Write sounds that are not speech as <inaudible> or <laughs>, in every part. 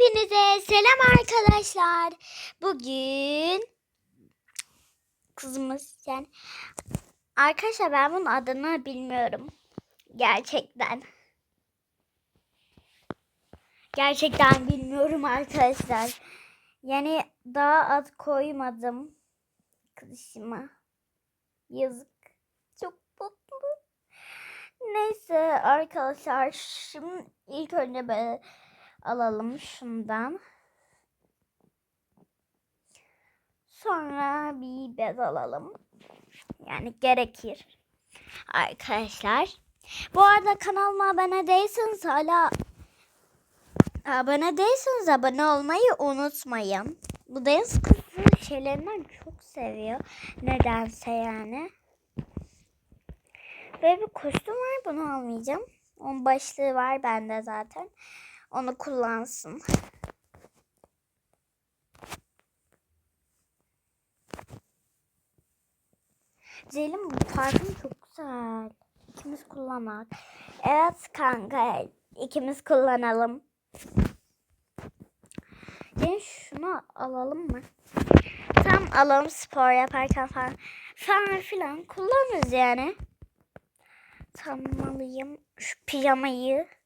Hepinize selam arkadaşlar. Bugün kızımız yani arkadaşlar ben bunun adını bilmiyorum. Gerçekten. Gerçekten bilmiyorum arkadaşlar. Yani daha ad koymadım kızıma. Yazık. Çok tatlı. Neyse arkadaşlar şimdi ilk önce böyle alalım şundan. Sonra bir bez alalım. Yani gerekir. Arkadaşlar. Bu arada kanalıma abone değilseniz hala abone değilseniz abone olmayı unutmayın. Bu deniz kızı şeylerinden çok seviyor. Nedense yani. Böyle bir kostüm var bunu almayacağım. Onun başlığı var bende zaten. Onu kullansın. Ceylin bu parfüm çok güzel. İkimiz kullanak. Evet kanka ikimiz kullanalım. Ceylin şunu alalım mı? Tam alalım spor yaparken falan. Falan filan kullanırız yani. Tamam alayım şu pijamayı.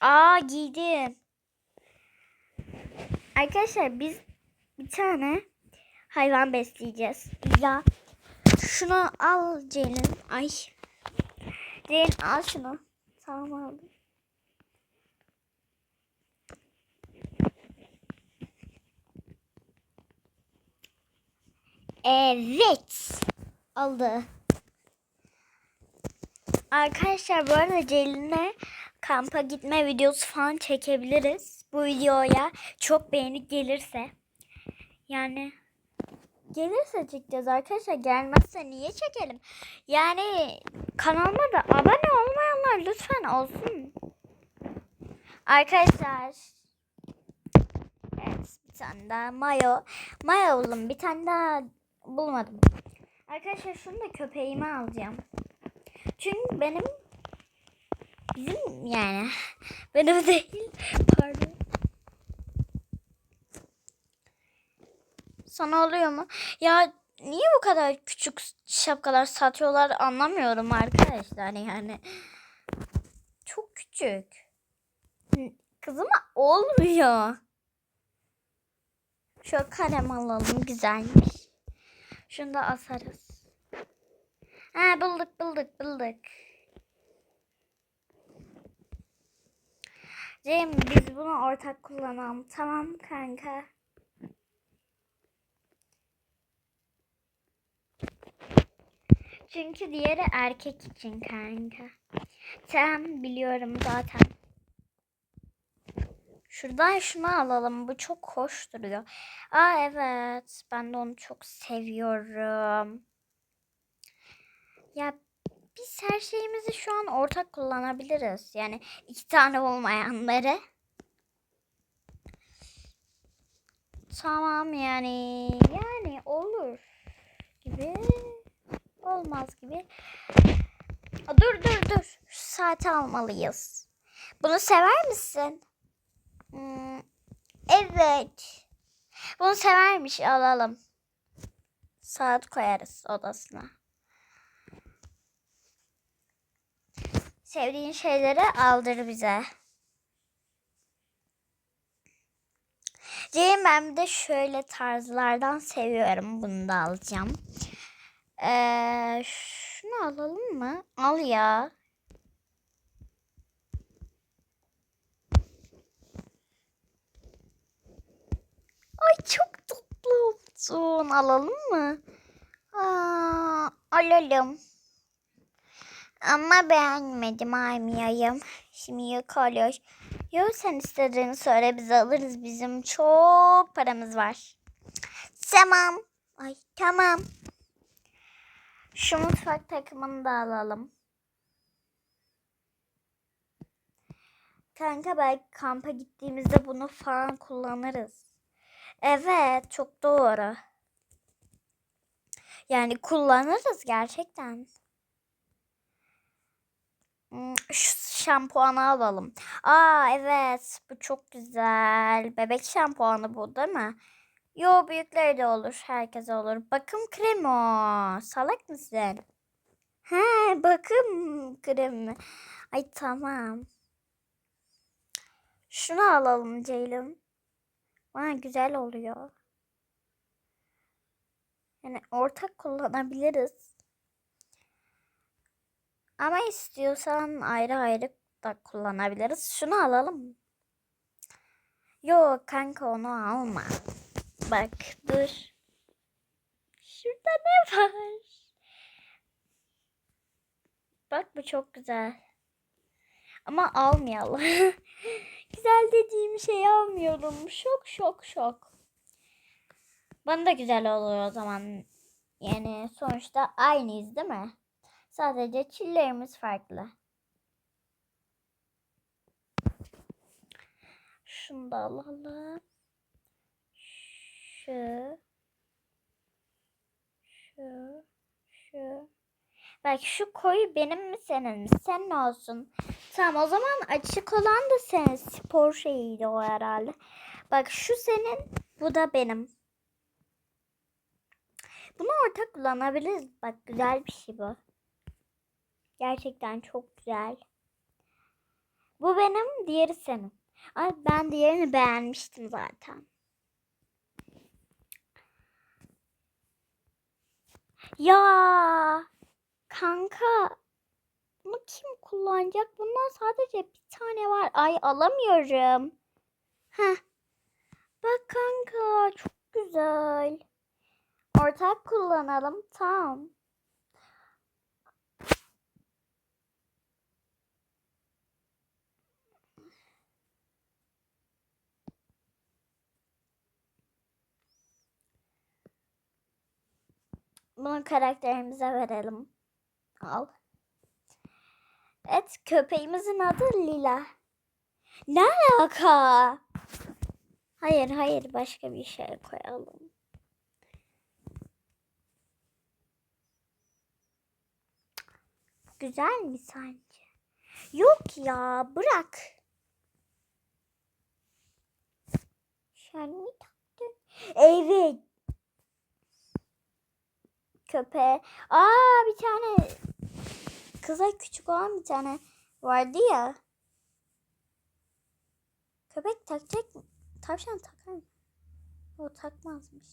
Aa giydim. Arkadaşlar biz bir tane hayvan besleyeceğiz. Ya şunu al Ceylin. Ay. Ceylin al şunu. Tamam aldım. Evet. Aldı. Arkadaşlar bu arada Ceylin'le kampa gitme videosu falan çekebiliriz. Bu videoya çok beğeni gelirse. Yani gelirse çekeceğiz arkadaşlar. Gelmezse niye çekelim? Yani kanalıma da abone olmayanlar lütfen olsun. Arkadaşlar. Evet bir tane daha mayo. Mayo buldum. Bir tane daha bulmadım. Arkadaşlar şunu da köpeğime alacağım. Çünkü benim bizim yani <laughs> benim değil pardon. Sana oluyor mu? Ya niye bu kadar küçük şapkalar satıyorlar anlamıyorum arkadaşlar yani. Çok küçük. Kızıma olmuyor. Şu kalem alalım güzelmiş. Şunu da asarız. Ha bulduk bulduk bulduk. Cem biz bunu ortak kullanalım. Tamam kanka. Çünkü diğeri erkek için kanka. Tamam biliyorum zaten. Şuradan şunu alalım. Bu çok hoş duruyor. Aa evet. Ben de onu çok seviyorum. Ya biz her şeyimizi şu an ortak kullanabiliriz. Yani iki tane olmayanları. Tamam yani. Yani olur gibi. Olmaz gibi. Dur dur dur. Şu saati almalıyız. Bunu sever misin? Hmm, evet. Bunu severmiş alalım. Saat koyarız odasına. Sevdiğin şeyleri aldır bize. Cem ben bir de şöyle tarzlardan seviyorum. Bunu da alacağım. Ee, şunu alalım mı? Al ya. Ay çok tatlı oldun. Alalım mı? Aa, alalım. Ama beğenmedim almayayım. Şimdi yakalıyor. Yo sen istediğini söyle biz alırız. Bizim çok paramız var. Tamam. Ay tamam. Şu mutfak takımını da alalım. Kanka belki kampa gittiğimizde bunu falan kullanırız. Evet çok doğru. Yani kullanırız gerçekten. Hmm, Şu şampuanı alalım. Aa evet bu çok güzel. Bebek şampuanı bu değil mi? Yo büyükleri de olur. Herkese olur. Bakım kremi o. Salak mısın? He bakım kremi. Ay tamam. Şunu alalım Ceylin. Bana güzel oluyor. Yani ortak kullanabiliriz. Ama istiyorsan ayrı ayrı da kullanabiliriz. Şunu alalım. Yok kanka onu alma. Bak dur. Şurada ne var? Bak bu çok güzel. Ama almayalım. <laughs> güzel dediğim şeyi almıyorum. Şok şok şok. Bana da güzel oluyor o zaman. Yani sonuçta aynıyız değil mi? Sadece çillerimiz farklı. Şunu da alalım. Şu. Şu. Şu. Bak şu koyu benim mi senin mi? Senin olsun. Tamam o zaman açık olan da senin. Spor şeyiydi o herhalde. Bak şu senin. Bu da benim. Bunu ortak kullanabiliriz. Bak güzel bir şey bu. Gerçekten çok güzel. Bu benim, diğeri senin. Ay ben diğerini beğenmiştim zaten. Ya kanka bunu kim kullanacak? Bundan sadece bir tane var. Ay alamıyorum. Heh. Bak kanka çok güzel. Ortak kullanalım. Tamam. Bunu karakterimize verelim. Al. Evet köpeğimizin adı Lila. Ne alaka? Hayır hayır başka bir şey koyalım. Güzel mi sence? Yok ya bırak. Sen mi taktın? Evet. Köpeğe. Aa bir tane kıza küçük olan bir tane vardı ya. Köpek takacak mı? Tavşan takar mı? O takmazmış.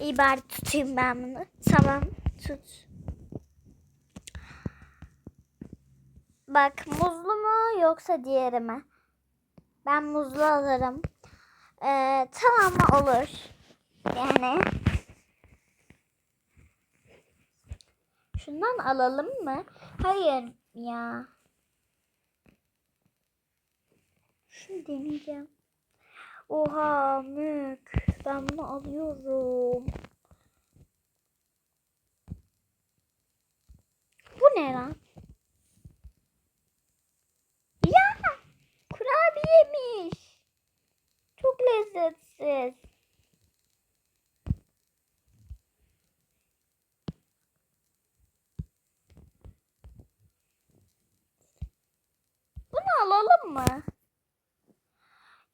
İyi bari tutayım ben bunu. Tamam tut. Bak muzlu mu yoksa diğeri mi? Ben muzlu alırım. Ee, tamam mı olur. Yani. Şundan alalım mı? Hayır ya. Şunu deneyeceğim. Oha mük. Ben bunu alıyorum. Bu ne lan? Ya! Kurabiyemiş. Çok lezzetsiz. Bunu alalım mı?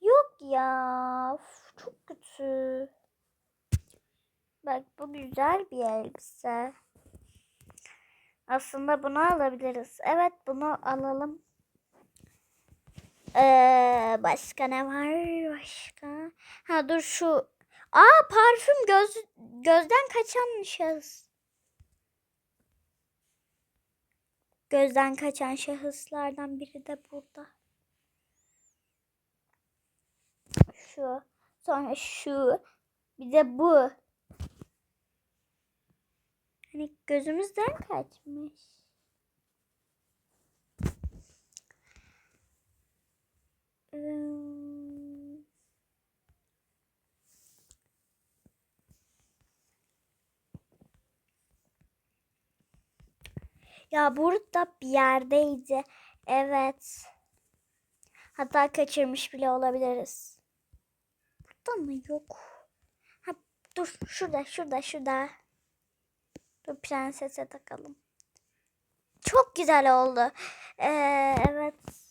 Yok ya. Uf, çok kötü. Bak bu güzel bir elbise. Aslında bunu alabiliriz. Evet bunu alalım. Ee, başka ne var? Başka. Ha dur şu. Aa parfüm göz gözden kaçan şahıs. Gözden kaçan şahıslardan biri de burada. Şu. Sonra şu. Bir de bu. Hani gözümüzden kaçmış. Ya burada bir yerdeydi. Evet. Hatta kaçırmış bile olabiliriz. Burada mı? Yok. Ha, dur şurada şurada şurada. Dur prensese takalım. Çok güzel oldu. Ee, evet.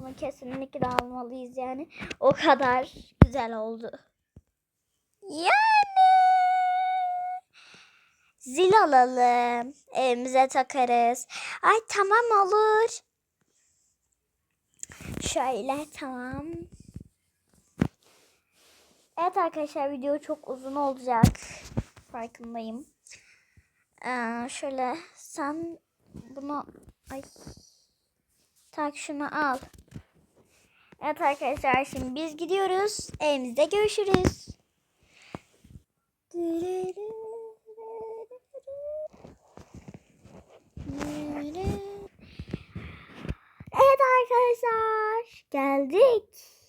Bunu kesinlikle almalıyız yani. O kadar güzel oldu. Yani zil alalım. Evimize takarız. Ay tamam olur. Şöyle tamam. Evet arkadaşlar video çok uzun olacak. Farkındayım. Ee, şöyle sen bunu ay tak şunu al. Evet arkadaşlar şimdi biz gidiyoruz. Evimizde görüşürüz. Evet arkadaşlar geldik.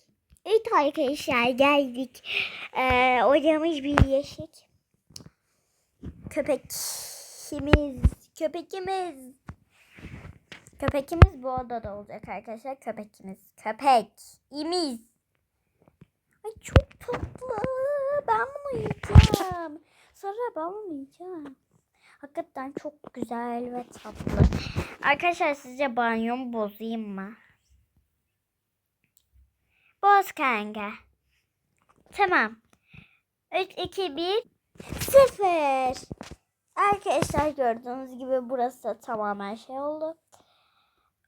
Evet arkadaşlar geldik. Ee, oynamış bir yeşik. Köpekimiz. Köpekimiz. Köpekimiz bu odada olacak arkadaşlar. Köpekimiz. Köpek. İmiz. Ay çok tatlı. Ben bunu yiyeceğim. Sonra ben bunu yiyeceğim. Hakikaten çok güzel ve tatlı. Arkadaşlar sizce banyomu bozayım mı? Boz kanka. Tamam. 3, 2, 1, 0. Arkadaşlar gördüğünüz gibi burası tamamen şey oldu.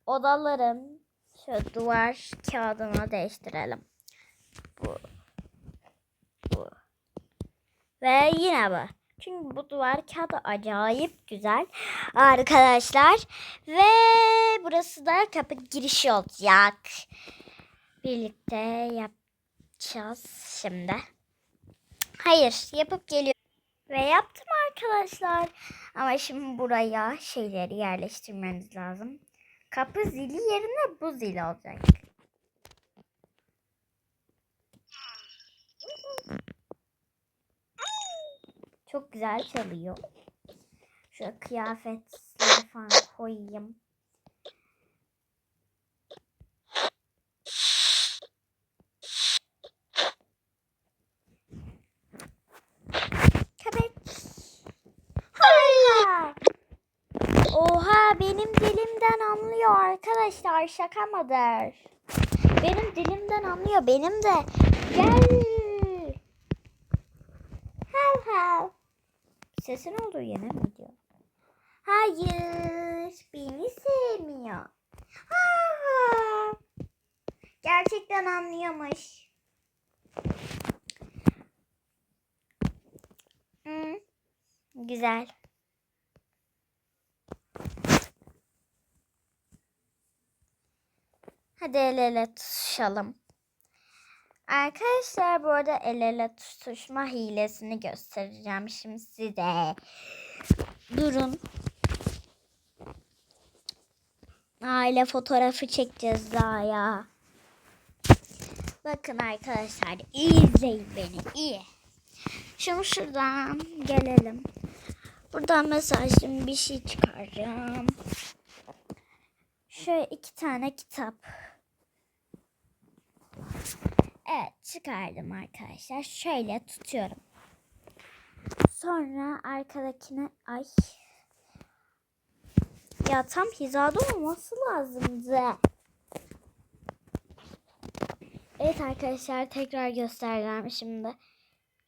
Odaların şu duvar kağıdını değiştirelim. Bu. Bu. Ve yine bu. Çünkü bu duvar kağıdı acayip güzel arkadaşlar. Ve burası da kapı girişi olacak. Birlikte yapacağız şimdi. Hayır yapıp geliyor. Ve yaptım arkadaşlar. Ama şimdi buraya şeyleri yerleştirmeniz lazım. Kapı zili yerine bu zil olacak. Çok güzel çalıyor. Şu kıyafetleri falan koyayım. Köpek. Hayır. Oha benim dilimden anlıyor arkadaşlar şaka mıdır? Benim dilimden anlıyor benim de. Gel. Hav hav. Sesin olduğu yere mi diyor? Hayır beni sevmiyor. Ha. Gerçekten anlıyormuş. Hmm. Güzel. Hadi el ele tutuşalım. Arkadaşlar bu arada el ele tutuşma hilesini göstereceğim şimdi size. Durun. Aile fotoğrafı çekeceğiz daha ya. Bakın arkadaşlar iyi izleyin beni iyi. Şimdi şuradan gelelim. Buradan mesela şimdi bir şey çıkaracağım. Şöyle iki tane kitap. Evet çıkardım arkadaşlar. Şöyle tutuyorum. Sonra arkadakine ay ya tam hizada olması lazımdı. Evet arkadaşlar tekrar göstereceğim şimdi.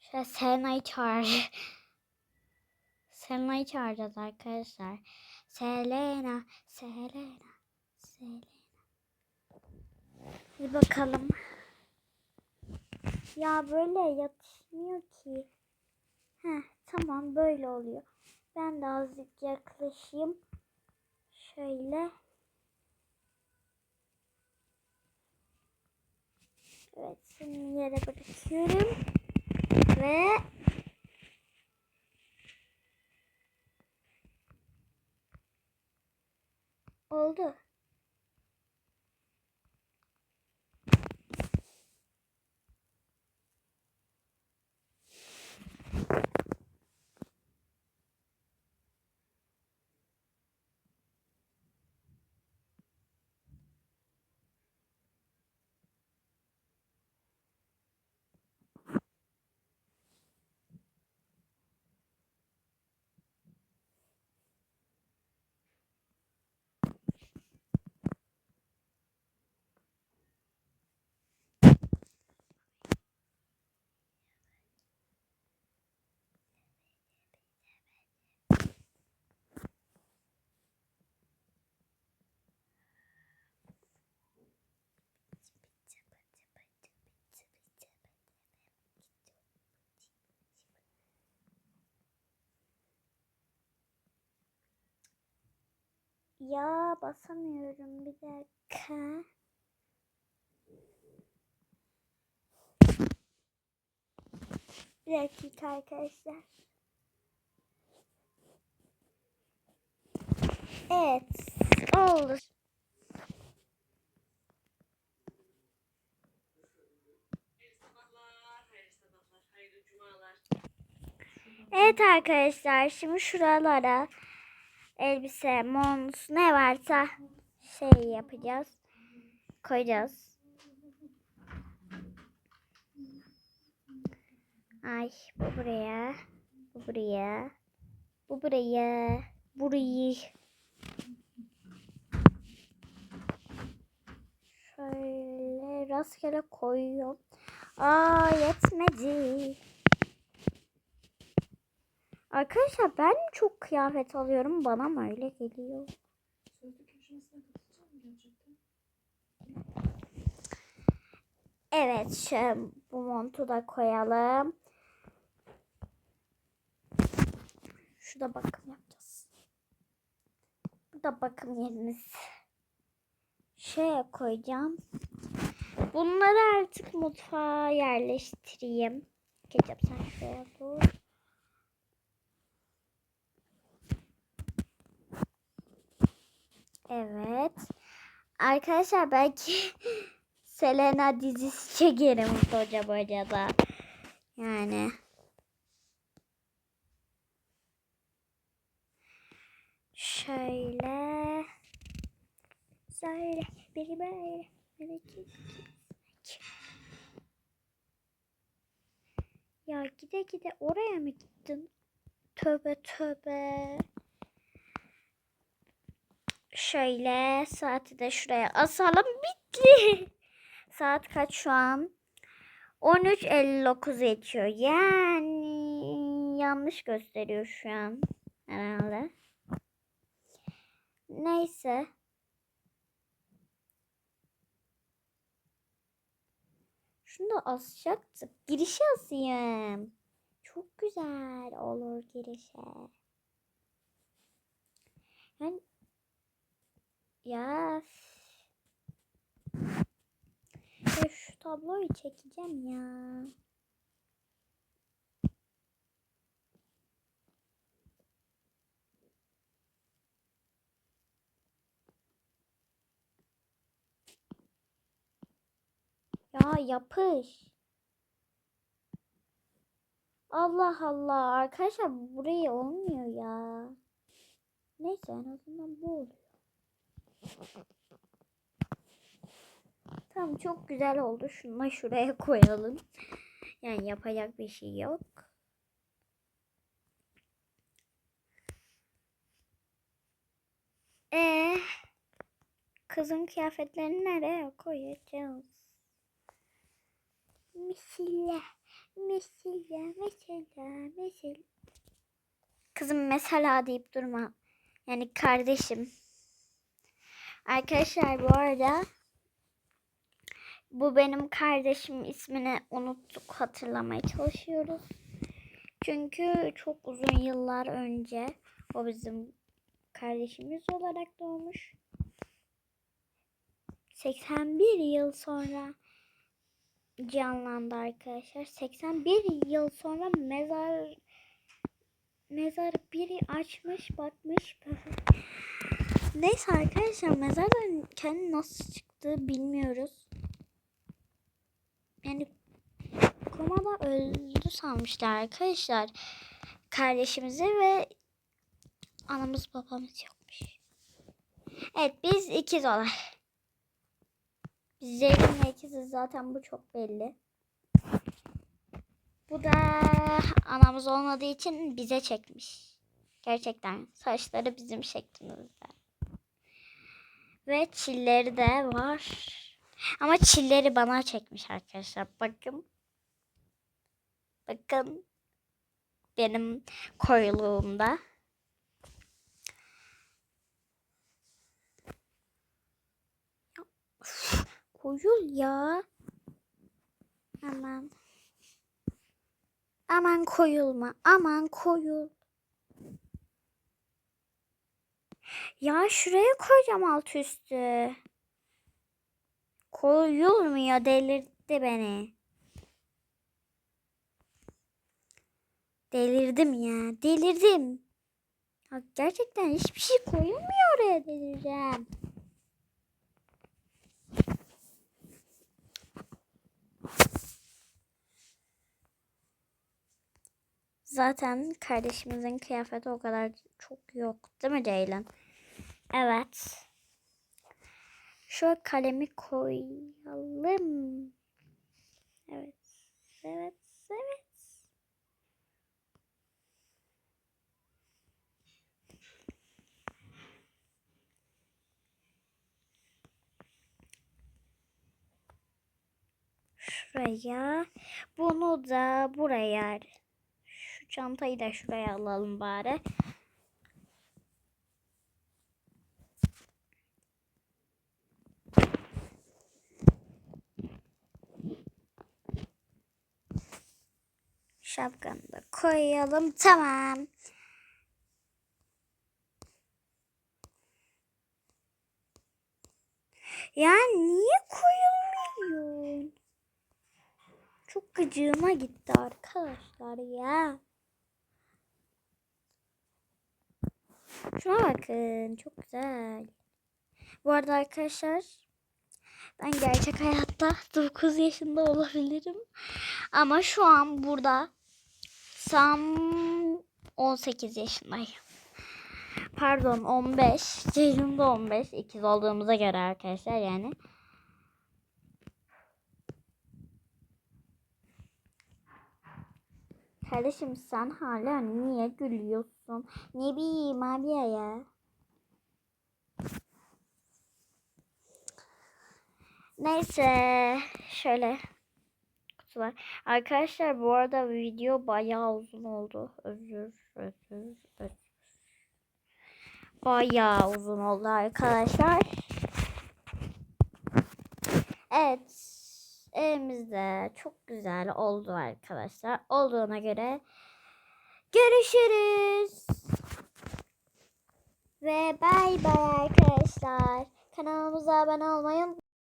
Şöyle Selena'yı çağır. <laughs> Selena'yı çağıracağız arkadaşlar. Selena, Selena, Selena. Bir bakalım. Ya böyle yatışmıyor ki. Heh, tamam böyle oluyor. Ben de azıcık yaklaşayım. Şöyle. Evet şimdi yere bırakıyorum. Ve oldu. Ya basamıyorum bir dakika. Bir dakika arkadaşlar. Evet. Cumalar. Evet arkadaşlar şimdi şuralara elbise, mont ne varsa şey yapacağız. Koyacağız. Ay bu buraya. Bu buraya. Bu buraya. Burayı. Şöyle rastgele koyuyorum. Aa yetmedi. Arkadaşlar ben çok kıyafet alıyorum bana mı öyle geliyor? Evet şu bu montu da koyalım. Şurada bakım yapacağız. Bu da bakım yerimiz. Şuraya koyacağım. Bunları artık mutfağa yerleştireyim. Ketçap sen şuraya dur. Evet. Arkadaşlar belki <laughs> Selena dizisi çekerim koca bocada. Yani. Şöyle. Şöyle. Biri böyle. Bir iki. iki. Ya gide gide oraya mı gittin? Tövbe tövbe. Şöyle saati de şuraya asalım. Bitti. <laughs> Saat kaç şu an? 13.59 geçiyor. Yani yanlış gösteriyor şu an herhalde. Neyse. Şunu da asacaktık. Girişe asayım. Çok güzel olur girişe. Yani ya. Ya şu tabloyu çekeceğim ya. Ya yapış. Allah Allah arkadaşlar buraya olmuyor ya. Neyse en azından bu oluyor. Tamam çok güzel oldu. Şunu şuraya koyalım. Yani yapacak bir şey yok. Ee, kızın kıyafetlerini nereye koyacağız? Mesela, mesela, mesela, mesela. Kızım mesela deyip durma. Yani kardeşim. Arkadaşlar bu arada bu benim kardeşim ismini unuttuk hatırlamaya çalışıyoruz. Çünkü çok uzun yıllar önce o bizim kardeşimiz olarak doğmuş. 81 yıl sonra canlandı arkadaşlar. 81 yıl sonra mezar mezar biri açmış bakmış. <laughs> Neyse arkadaşlar mezardan kendi nasıl çıktığı bilmiyoruz. Yani komada öldü sanmışlar arkadaşlar. Kardeşimizi ve anamız babamız yokmuş. Evet biz ikiz olarak. Biz Zeylin'le ikiziz zaten bu çok belli. Bu da anamız olmadığı için bize çekmiş. Gerçekten saçları bizim şeklimizde. Ve çilleri de var. Ama çilleri bana çekmiş arkadaşlar. Bakın. Bakın. Benim koyuluğumda. Koyul ya. Aman. Aman koyulma. Aman koyul. Ya şuraya koyacağım alt üstü. Koyulmuyor delirtti beni. Delirdim ya delirdim. Ya gerçekten hiçbir şey koyulmuyor oraya delireceğim. Zaten kardeşimizin kıyafeti o kadar çok yok. Değil mi Ceylan? Evet. Şu kalemi koyalım. Evet. Evet. Evet. Şuraya. Bunu da buraya. Çantayı da şuraya alalım bari. Şapkanı da koyalım. Tamam. Ya niye koyulmuyor? Çok gıcığıma gitti arkadaşlar ya. Şuna bakın. Çok güzel. Bu arada arkadaşlar ben gerçek hayatta 9 yaşında olabilirim. Ama şu an burada tam 18 yaşındayım. Pardon 15. Ceylin de 15. İkiz olduğumuza göre arkadaşlar yani. Kardeşim sen hala niye gülüyorsun? Ne bileyim abi ya. Neyse şöyle kutu var. Arkadaşlar bu arada video bayağı uzun oldu. Özür özür özür. Bayağı uzun oldu arkadaşlar. Evet. Evimizde çok güzel oldu arkadaşlar. Olduğuna göre görüşürüz. Ve bay bay arkadaşlar. Kanalımıza abone olmayı.